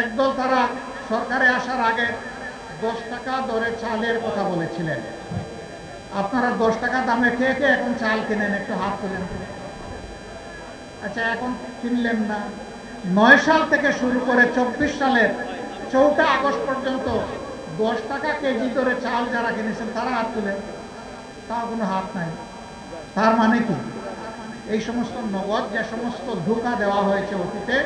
একদল তারা সরকারে আসার আগে দশ টাকা দরে চালের কথা বলেছিলেন। আপনারা দশ টাকা দামে খেয়ে খেয়ে এখন চাল কিনেন, একটু হাত তোলেন। আচ্ছা এখন কিনলেন না। নয় সাল থেকে শুরু করে চব্বিশ সালের চৌঠা আগস্ট পর্যন্ত দশ টাকা কেজি দরে চাল যারা কিনেছেন, তারা হাত তুলেন তাও কোনো হাত নাই। তার মানে কি? এই সমস্ত নগদ, যে সমস্ত ধোকা দেওয়া হয়েছে অতীতে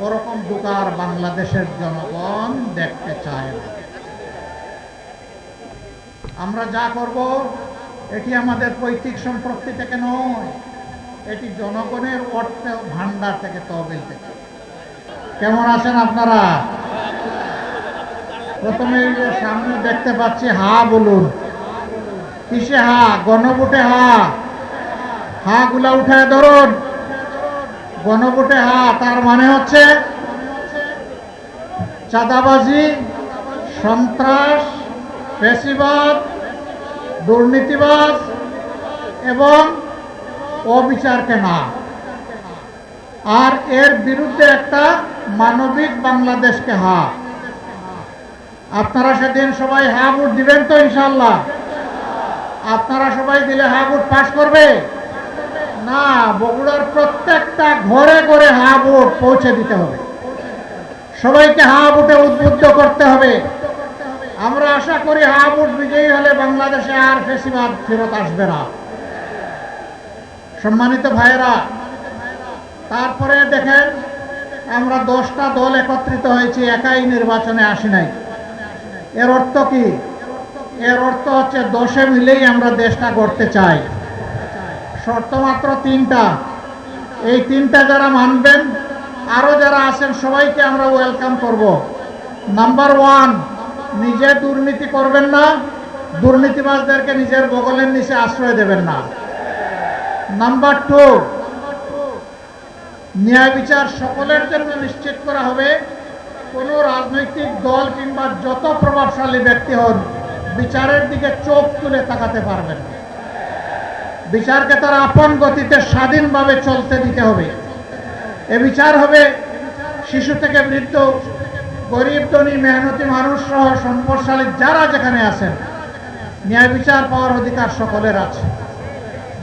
ওরকম ধোকা আর বাংলাদেশের জনগণ দেখতে চায় না। আমরা যা করব, এটি আমাদের পৈতৃক সম্পত্তি থেকে নয়, এটি জনগণের অর্থ ভান্ডার থেকে তহবিল থেকে। কেমন আছেন আপনারা? প্রথমে সামনে দেখতে পাচ্ছি, হা বলুন। কিসে হা? গণভোটে হা। হা গুলা উঠায় ধরুন। গণভোটে হা তার মানে হচ্ছে চাঁদাবাজি, সন্ত্রাস পেশিবাদ দুর্নীতিবাজ এবং অবিচারকে না। আর এর বিরুদ্ধে একটা মানবিক বাংলাদেশকে হা আপনারা সেদিন সবাই হা ভোট দিবেন তো ইনশাল্লাহ আপনারা সবাই দিলে হা ভোট পাস করবে। না, বগুড়ার প্রত্যেকটা ঘরে ঘরে হা ভোট পৌঁছে দিতে হবে। সবাইকে হা ভোটে উদ্বুদ্ধ করতে হবে। আমরা আশা করি হা ভোট বিজয়ী হলে বাংলাদেশে আর ফেসিবাদ ফেরত আসবে না। সম্মানিত ভাইয়েরা, তারপরে দেখেন, আমরা দশটা দল একত্রিত হয়েছি, একাই নির্বাচনে আসি নাই। এর অর্থ কি? এর অর্থ হচ্ছে দশে মিলেই আমরা দেশটা করতে চাই। শর্ত মাত্র তিনটা। এই তিনটা যারা মানবেন আরও যারা আছেন, সবাইকে আমরা ওয়েলকাম করব। নাম্বার ওয়ান নিজে দুর্নীতি করবেন না, দুর্নীতিবাজদেরকে নিজের বগলের নিচে আশ্রয় দেবেন না। নাম্বার টু ন্যায় বিচার সকলের জন্য নিশ্চিত করা হবে। কোনো রাজনৈতিক দল কিংবা যত প্রভাবশালী ব্যক্তি হন, বিচারের দিকে চোখ তুলে তাকাতে পারবেন না। বিচারকে তার আপন গতিতে স্বাধীনভাবে চলতে দিতে হবে। এ বিচার হবে শিশু থেকে বৃদ্ধ, গরিব, ধনী, মেহনতি মানুষ সহ সম্পদশালী যারা যেখানে আছেন। ন্যায় বিচার পাওয়ার অধিকার সকলের আছে।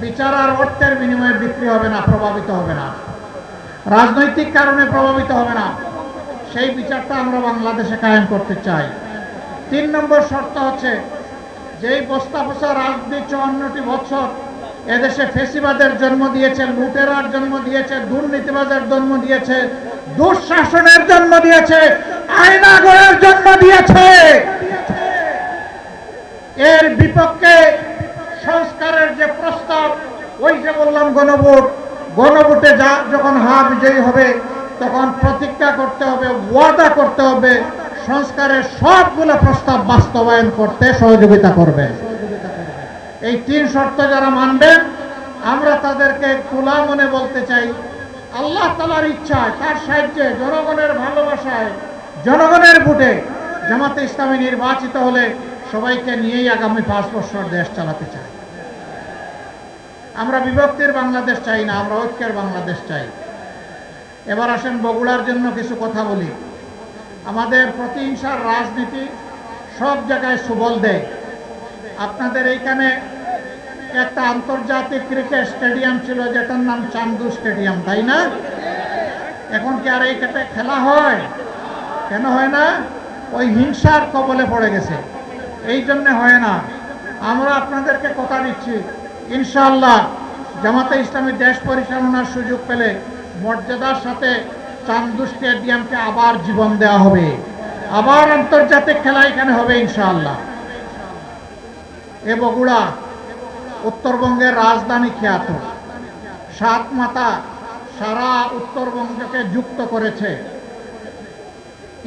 বিচার আর অর্থের বিনিময়ে বিক্রি হবে না, প্রভাবিত হবে না। রাজনৈতিক কারণে প্রভাবিত হবে না। সেই বিচারটা আমরা বাংলাদেশে কায়েম করতে চাই। তিন নম্বর শর্ত হচ্ছে, যেই বস্তা বসা রাজনীতি চুয়ান্নটি বছর এদেশে ফেসিবাদের জন্ম দিয়েছে, লুটেরার জন্ম দিয়েছে দুর্নীতিবাদের জন্ম দিয়েছে, দুঃশাসনের জন্ম দিয়েছে, আয়নাগরের জন্ম দিয়েছে। এর বিপক্ষে সংস্কারের যে প্রস্তাব, ওই যে বললাম গণভোট, গণভোটে যা যখন হা বিজয়ী হবে, তখন প্রতিজ্ঞা করতে হবে, ওয়াদা করতে হবে, সংস্কারের সবগুলো প্রস্তাব বাস্তবায়ন করতে সহযোগিতা করবে। এই তিন শর্ত যারা মানবেন, আমরা তাদেরকে খোলা মনে বলতে চাই। আল্লাহ তালার ইচ্ছায়, তার সাহায্যে, জনগণের ভালোবাসায়, জনগণের ভোটে জামাতে ইসলামী নির্বাচিত হলে সবাইকে নিয়েই আগামী পাঁচ বছর দেশ চালাতে চাই। আমরা বিভক্তির বাংলাদেশ চাই না, আমরা ঐক্যের বাংলাদেশ চাই। এবার আসেন বগুড়ার জন্য কিছু কথা বলি। আমাদের প্রতিহিংসার রাজনীতি সব জায়গায় সুবল দেয়। আপনাদের এইখানে একটা আন্তর্জাতিক ক্রিকেট স্টেডিয়াম ছিল, যেটার নাম চান্দু স্টেডিয়াম, তাই না? এখন কি আর এইখানে খেলা হয়? কেন হয় না? ওই হিংসার কবলে পড়ে গেছে। এই জন্যে হয় না। আমরা আপনাদেরকে কথা দিচ্ছি ইনশাল্লাহ জামাতে ইসলামী দেশ পরিচালনার সুযোগ পেলে মর্যাদার সাথে চান্দু স্টেডিয়ামকে আবার জীবন দেওয়া হবে। আবার আন্তর্জাতিক খেলা এখানে হবে, ইনশাআল্লাহ। এ বগুড়া উত্তরবঙ্গের রাজধানী খ্যাত। সাত মাতা সারা উত্তরবঙ্গকে যুক্ত করেছে।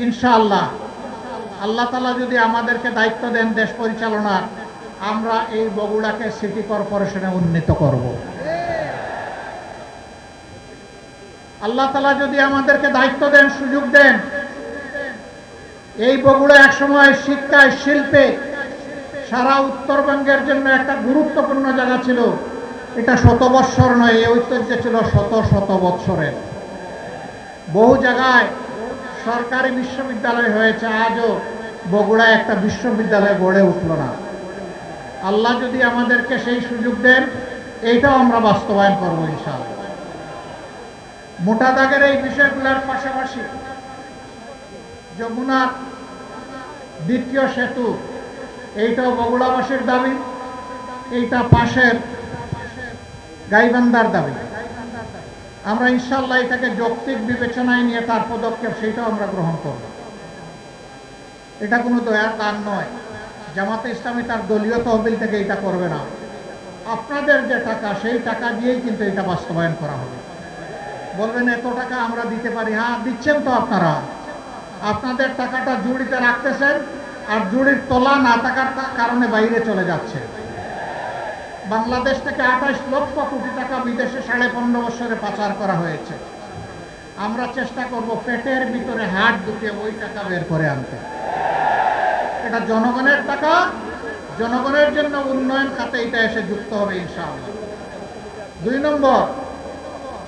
ইনশাআল্লাহ। আল্লাহ তালা যদি আমাদেরকে দায়িত্ব দেন দেশ পরিচালনার, আমরা এই বগুড়াকে সিটি কর্পোরেশনে উন্নীত করব। আল্লাহ তালা যদি আমাদেরকে দায়িত্ব দেন, সুযোগ দেন, এই বগুড়া একসময় শিক্ষায়, শিল্পে সারা উত্তরবঙ্গের জন্য একটা গুরুত্বপূর্ণ জায়গা ছিল। এটা শত বৎসর নয়, এই ঐতিহ্য ছিল শত শত বৎসরের। বহু জায়গায় সরকারি বিশ্ববিদ্যালয় হয়েছে, আজও বগুড়ায় একটা বিশ্ববিদ্যালয় গড়ে উঠল না। আল্লাহ যদি আমাদেরকে সেই সুযোগ দেন, এইটাও আমরা বাস্তবায়ন করব ইনশাআল্লাহ। মোটা দাগের এই বিষয়গুলোর পাশাপাশি যমুনার দ্বিতীয় সেতু এইটাও বগুড়াবাসীর দাবি, এইটা পাশের গাইবান্দার দাবি। আমরা ইনশাল্লাহ এটাকে যৌক্তিক বিবেচনায় নিয়ে তার পদক্ষেপ সেইটাও আমরা গ্রহণ করব। এটা কোনো দয়ার দান নয়। জামাতে ইসলামী তার দলীয় তহবিল থেকে এটা করবে না। আপনাদের যে টাকা, সেই টাকা দিয়েই কিন্তু এটা বাস্তবায়ন করা হবে। বলবেন, এত টাকা আমরা দিতে পারি। হ্যাঁ দিচ্ছেন তো আপনারা। আপনাদের টাকাটা জুড়িতে রাখতেছেন। আর জুড়ির তোলা না থাকার কারণে বাইরে চলে যাচ্ছে। বাংলাদেশ থেকে আঠাশ লক্ষ কোটি টাকা বিদেশে সাড়ে পনেরো বছরে পাচার করা হয়েছে। আমরা চেষ্টা করব পেটের ভিতরে হাট ঢুকে ওই টাকা বের করে আনতে। এটা জনগণের টাকা, জনগণের জন্য উন্নয়ন খাতে এটা এসে যুক্ত হবে ইনশাআল্লাহ। দুই নম্বর,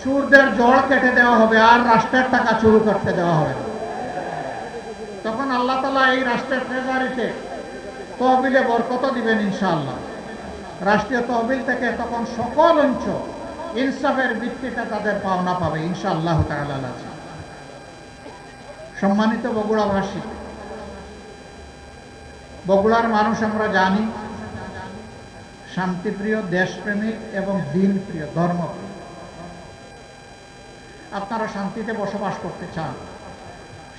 চুরদের জল কেটে দেওয়া হবে আর রাষ্ট্রের টাকা চুরি করতে দেওয়া হবে তখন আল্লাহ তালা এই রাষ্ট্রের ট্রেজারিতে তহবিলে বরকত দিবেন ইনশাআল্লাহ। রাষ্ট্রীয় তহবিল থেকে তখন সকল অঞ্চল ইনসাফের ভিত্তিতে তাদের পাওনা পাবে ইনশাআল্লাহ তাআলা আছে সম্মানিত বগুড়াবাসী, বগুড়ার মানুষ আমরা জানি, শান্তিপ্রিয়, দেশপ্রেমিক এবং দিনপ্রিয়, ধর্মপ্রিয়। আপনারা শান্তিতে বসবাস করতে চান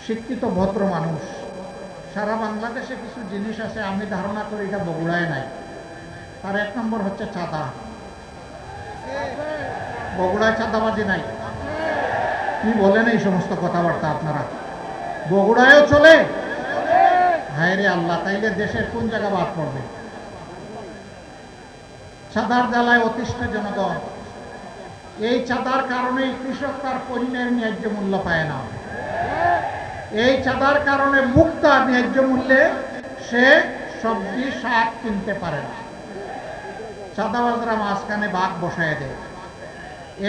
শিক্ষিত ভদ্র মানুষ। সারা বাংলাদেশে কিছু জিনিস আছে, আমি ধারণা করি এটা বগুড়ায় নাই। তার এক নম্বর হচ্ছে চাঁদা। বগুড়ায় চাঁদাবাজি নাই। কি বলেন এই সমস্ত কথাবার্তা আপনারা? বগুড়ায়ও চলে? হায় রে আল্লাহ, তাইলে দেশের কোন জায়গা বাদ পড়বে? চাঁদার জ্বালায় অতিষ্ঠ জনগণ। এই চাঁদার কারণেই কৃষক তার পণ্যের ন্যায্য মূল্য পায় না। এই চাঁদার কারণে মুক্তা ন্যায্য মূল্যে সে সবজি শাক কিনতে পারে না। চাঁদাবাজরা মাঝখানে বাঘ বসায় দেয়।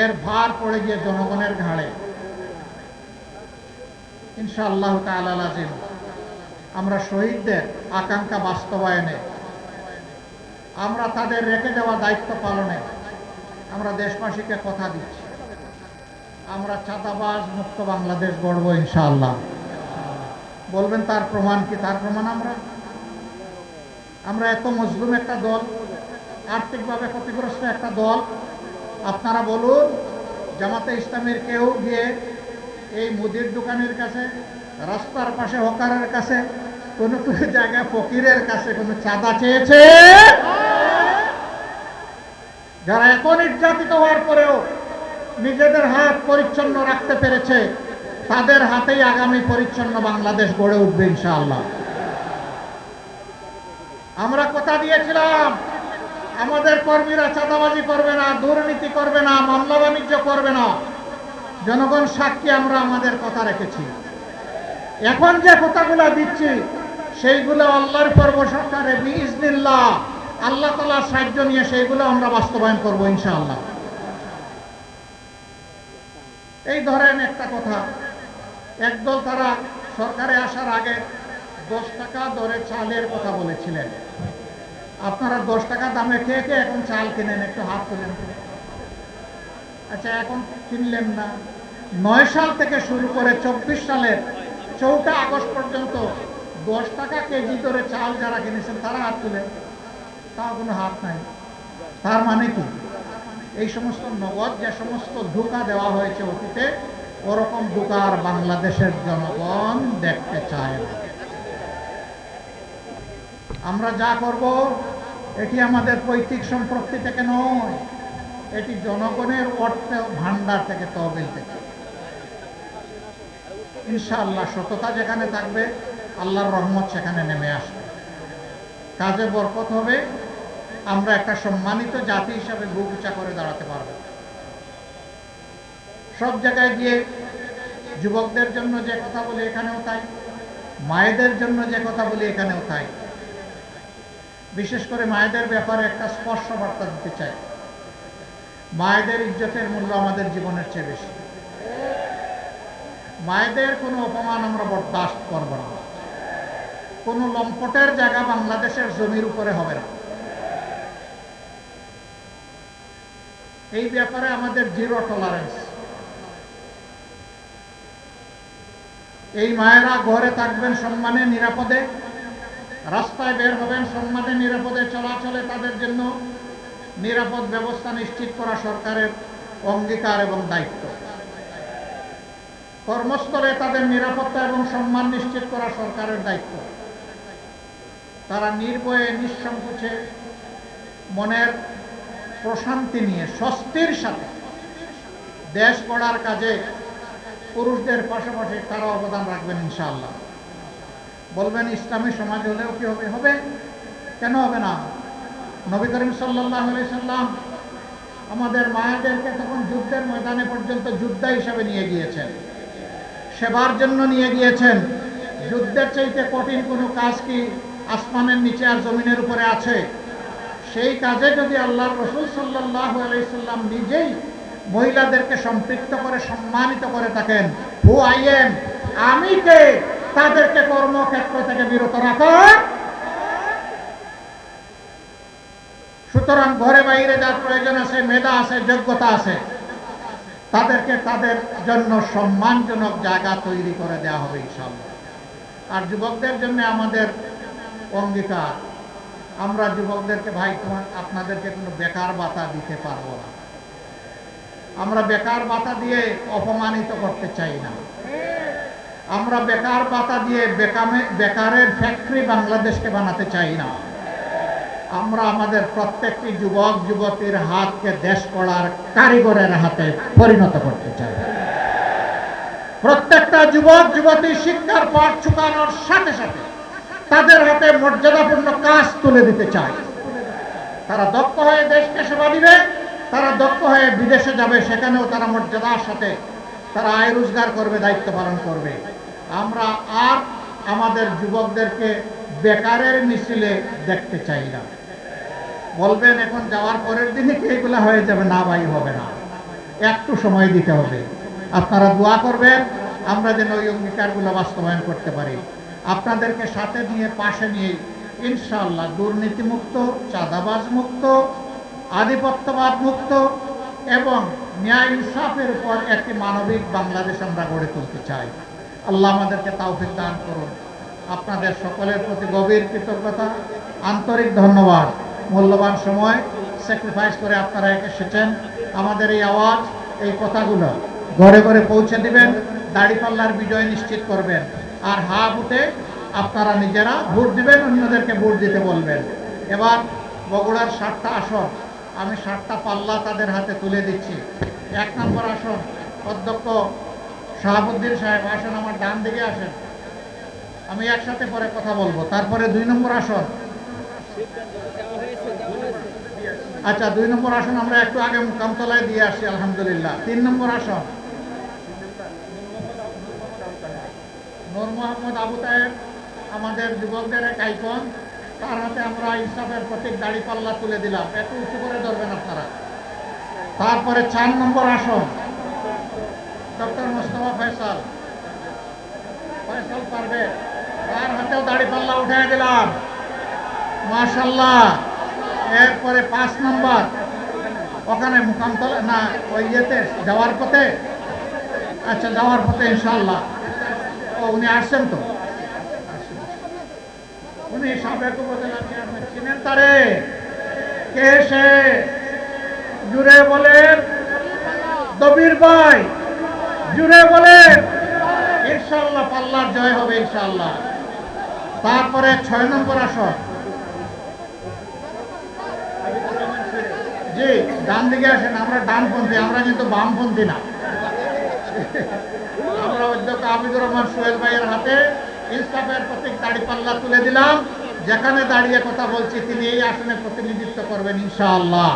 এর ভার পড়ে গিয়ে জনগণের ঘাড়ে। ইনশাআল্লাহ তালিম আমরা শহীদদের আকাঙ্ক্ষা বাস্তবায়নে, আমরা তাদের রেখে দেওয়া দায়িত্ব পালনে আমরা দেশবাসীকে কথা দিচ্ছি। আমরা চাঁদাবাজ মুক্ত বাংলাদেশ গড়ব ইনশাআল্লাহ। বলবেন তার প্রমাণ কি? তার প্রমাণ আমরা? আমরা এত মজলুম একটা দল, আর্থিকভাবে ক্ষতিগ্রস্ত একটা দল। আপনারা বলুন, জামাতে ইসলামের কেউ গিয়ে এই মুদির দোকানের কাছে, রাস্তার পাশে হকারের কাছে, কোনো কোনো জায়গায় ফকিরের কাছে কোনো চাঁদা চেয়েছে? যারা এত নির্যাতিত হওয়ার পরেও নিজেদের হাত পরিচ্ছন্ন রাখতে পেরেছে তাদের হাতেই আগামী পরিচ্ছন্ন বাংলাদেশ গড়ে উঠবে ইনশাআল্লাহ। আমরা কথা দিয়েছিলাম, আমাদের কর্মীরা চাঁদাবাজি করবে না, দুর্নীতি করবে না, মামলা বাণিজ্য করবে না। জনগণ সাক্ষী, আমরা আমাদের কথা রেখেছি। এখন যে কথাগুলো দিচ্ছি, সেইগুলো আল্লাহর পর্ব সরকারে বিজনিল্লাহ আল্লাহ তালার সাহায্য নিয়ে সেইগুলো আমরা বাস্তবায়ন করব ইনশাআল্লাহ। এই ধরেন একটা কথা একদল তারা সরকারে আসার আগে দশ টাকা দরে চালের কথা বলেছিলেন। আপনারা দশ টাকা দামে খেয়ে খেয়ে এখন চাল কিনেন, একটু হাত তুলেন। আচ্ছা এখন কিনলেন না। নয় সাল থেকে শুরু করে চব্বিশ সালের চৌঠা আগস্ট পর্যন্ত দশ টাকা কেজি দরে চাল যারা কিনেছেন, তারা হাত তুলেন তাও কোনো হাত নাই। তার মানে কি? এই সমস্ত নগদ, যে সমস্ত ধোকা দেওয়া হয়েছে অতীতে ওরকম ধোকা আর বাংলাদেশের জনগণ দেখতে চায় না। আমরা যা করব, এটি আমাদের পৈতৃক সম্পত্তি থেকে নয়, এটি জনগণের অর্থ ভান্ডার থেকে তহবিল থেকে। ইনশাআল্লাহ সততা যেখানে থাকবে, আল্লাহর রহমত সেখানে নেমে আসবে। কাজে বরকত হবে, আমরা একটা সম্মানিত জাতি হিসাবে বুক উঁচা করে দাঁড়াতে পারব। সব জায়গায় গিয়ে যুবকদের জন্য যে কথা বলি এখানেও তাই, মায়েদের জন্য যে কথা বলি এখানেও তাই। বিশেষ করে মায়েদের ব্যাপারে একটা স্পর্শ বার্তা দিতে চাই। মায়েদের ইজ্জতের মূল্য আমাদের জীবনের চেয়ে বেশি। মায়েদের কোনো অপমান আমরা বরদাস্ত করব না। কোনো লম্পটের জায়গা বাংলাদেশের জমির উপরে হবে না। এই ব্যাপারে আমাদের জিরো টলারেন্স এই মায়েরা ঘরে থাকবেন সম্মানে, নিরাপদে। রাস্তায় বের হবেন সম্মানে, নিরাপদে চলাচলে তাদের জন্য নিরাপদ ব্যবস্থা নিশ্চিত করা সরকারের অঙ্গীকার এবং দায়িত্ব। কর্মস্থলে তাদের নিরাপত্তা এবং সম্মান নিশ্চিত করা সরকারের দায়িত্ব। তারা নির্ভয়ে, নিঃসংকোচে মনের প্রশান্তি নিয়ে, স্বস্তির সাথে দেশ গড়ার কাজে পুরুষদের পাশাপাশি তারা অবদান রাখবেন ইনশাআল্লাহ। বলবেন, ইসলামী সমাজ হলেও কি হবে? হবে? কেন হবে না? নবী করিম সাল্লাহ আলি সাল্লাম আমাদের মায়েদেরকে তখন যুদ্ধের ময়দানে পর্যন্ত যোদ্ধা হিসাবে নিয়ে গিয়েছেন। সেবার জন্য নিয়ে গিয়েছেন। যুদ্ধের চাইতে কঠিন কোনো কাজ কি আসমানের নিচে আর জমিনের উপরে আছে? সেই কাজে যদি আল্লাহ রসুল সাল্লাহ আলাইসাল্লাম নিজেই মহিলাদেরকে সম্পৃক্ত করে, সম্মানিত করে থাকেন। হু আই এম আমি কে? তাদেরকে কর্মক্ষেত্র থেকে বিরত রাখা। সুতরাং ঘরে বাইরে যার প্রয়োজন আছে, মেধা আছে, যোগ্যতা আছে, তাদেরকে তাদের জন্য সম্মানজনক জায়গা তৈরি করে দেওয়া হবে ইনশাল্লাহ আর যুবকদের জন্য আমাদের অঙ্গীকার, আমরা যুবকদেরকে, ভাই, তোমার, আপনাদেরকে কোনো বেকার বাতা দিতে পারব না। আমরা বেকার বাতা দিয়ে অপমানিত করতে চাই না। আমরা বেকার বাতা দিয়ে বেকামে, বেকারের ফ্যাক্টরি বাংলাদেশকে বানাতে চাই না। আমরা আমাদের প্রত্যেকটি যুবক, যুবতীর হাতকে দেশ করার কারিগরের হাতে পরিণত করতে চাই। প্রত্যেকটা যুবক, যুবতী শিক্ষার পাঠ চুকানোর সাথে সাথে তাদের হাতে মর্যাদাপূর্ণ কাজ তুলে দিতে চাই। তারা দক্ষ হয়ে দেশকে সেবা দিবে। তারা দক্ষ হয়ে বিদেশে যাবে, সেখানেও তারা মর্যাদার সাথে তারা আয় রোজগার করবে, দায়িত্ব পালন করবে। আমরা আর আমাদের যুবকদেরকে বেকারের মিছিলে দেখতে চাই না। বলবেন, এখন যাওয়ার পরের দিনে কি এগুলো হয়ে যাবে। না ভাই, হবে না। একটু সময় দিতে হবে। আপনারা দোয়া করবেন, আমরা যেন ওই অঙ্গীকারগুলো বাস্তবায়ন করতে পারি। আপনাদেরকে সাথে নিয়ে, পাশে নিয়ে ইনশাল্লাহ দুর্নীতিমুক্ত চাঁদাবাজ মুক্ত আধিপত্যবাদ মুক্ত এবং ন্যায় ইনসাফের উপর একটি মানবিক বাংলাদেশ আমরা গড়ে তুলতে চাই। আল্লাহ আমাদেরকে তাওফিক দান করুন। আপনাদের সকলের প্রতি গভীর কৃতজ্ঞতা, আন্তরিক ধন্যবাদ। মূল্যবান সময় স্যাক্রিফাইস করে আপনারা এসেছেন। আমাদের এই আওয়াজ, এই কথাগুলো ঘরে ঘরে পৌঁছে দিবেন দাড়িপাল্লার বিজয় নিশ্চিত করবেন। আর হা বুটে আপনারা নিজেরা ভোট দিবেন, অন্যদেরকে ভোট দিতে বলবেন। এবার বগুড়ার ষাটটা আসন আমি সাতটা পাল্লা তাদের হাতে তুলে দিচ্ছি। এক নম্বর আসন, অধ্যক্ষ শাহাবুদ্দিন সাহেব, আসেন আমার ডান দিকে আসেন। আমি একসাথে পরে কথা বলব। তারপরে দুই নম্বর আসন। আচ্ছা দুই নম্বর আসন আমরা একটু আগে মুকামতলায় দিয়ে আসি, আলহামদুলিল্লাহ। তিন নম্বর আসন। নূর মোহাম্মদ আবু তাহেব আমাদের যুবকদের এক আইকন। তার হাতে আমরা ইনসাফের প্রতীক দাড়ি পাল্লা তুলে দিলাম। একটু উঁচু করে ধরবেন আপনারা। তারপরে চার নম্বর আসন। ডক্টর মোস্তফা ফয়সাল। ফয়সাল পারবে। তার হাতেও দাড়ি পাল্লা উঠে দিলাম। মাশাল্লাহ। এরপরে পাঁচ নম্বর। ওখানে মুকামতলা না, ওই ইয়েতে, যাওয়ার পথে? আচ্ছা যাওয়ার পথে ইনশাল্লাহ। ও, উনি আসছেন তো? উনি সাবেক উপজেলা চিনেন তারে? কে সে? জুড়ে বলেন। দবির ভাই, জুড়ে বলেন। ইনশাল্লাহ পাল্লার জয় হবে ইনশাল্লাহ তারপরে ছয় নম্বর আসন। জি, ডান দিকে আসেন, আমরা ডানপন্থী, আমরা কিন্তু বামপন্থী না। আমরা অধ্যক্ষ আবিদুর রহমান সোহেল ভাইয়ের হাতে ইনসাফের প্রতীক দাড়িপাল্লা তুলে দিলাম। যেখানে দাঁড়িয়ে কথা বলছি, তিনি এই আসনে প্রতিনিধিত্ব করবেন ইনশাআল্লাহ।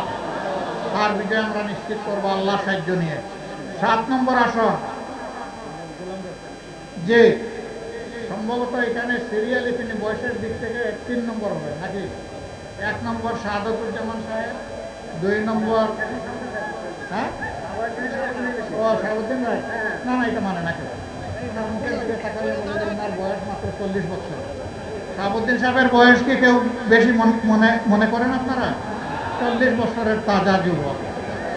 তার বিজয় আমরা নিশ্চিত করব আল্লাহ সাহায্য নিয়ে। সাত নম্বর আসন। যে সম্ভবত এখানে সিরিয়ালি তিনি বয়সের দিক থেকে তিন নম্বর হবে, নাকি? এক নম্বর শাহাদতুজ্জামান সাহেব, দুই নম্বর হ্যাঁ? ও শাহাবুদ্দিন রায় না না, এটা মানে নাকি বয়স মাত্র চল্লিশ বছর কেউ বেশি মন- মনে করেন আপনারা চল্লিশ বছরের তাজা যুবক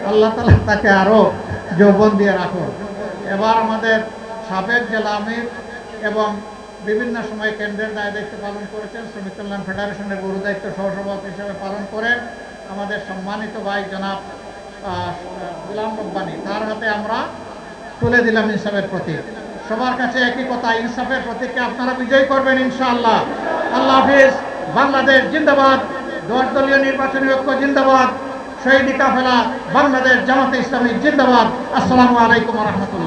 আল্লাহ তাকে আরও যৌবন দিয়ে রাখুন এবার আমাদের সাবেক এবং বিভিন্ন সময় কেন্দ্রের দায় দায়িত্ব পালন করেছেন শ্রমিক কল্যাণ ফেডারেশনের গুরু দায়িত্ব সহসভাপতি হিসেবে পালন করেন আমাদের সম্মানিত ভাই জনাব গুলাম রব্বানি তার হাতে আমরা তুলে দিলাম ইনসাফের প্রতীক। সবার কাছে একই কথা, ইনসাফের প্রতীককে আপনারা বিজয় করবেন ইনশাআল্লাহ। আল্লাহ হাফিজ, বাংলাদেশ জিন্দাবাদ দশ দলীয় নির্বাচনী ঐক্য জিন্দাবাদ, শহীদ কাফেলা, বাংলাদেশ জামাতে ইসলামী জিন্দাবাদ। আসসালামু আলাইকুম রহমতুল্লাহ।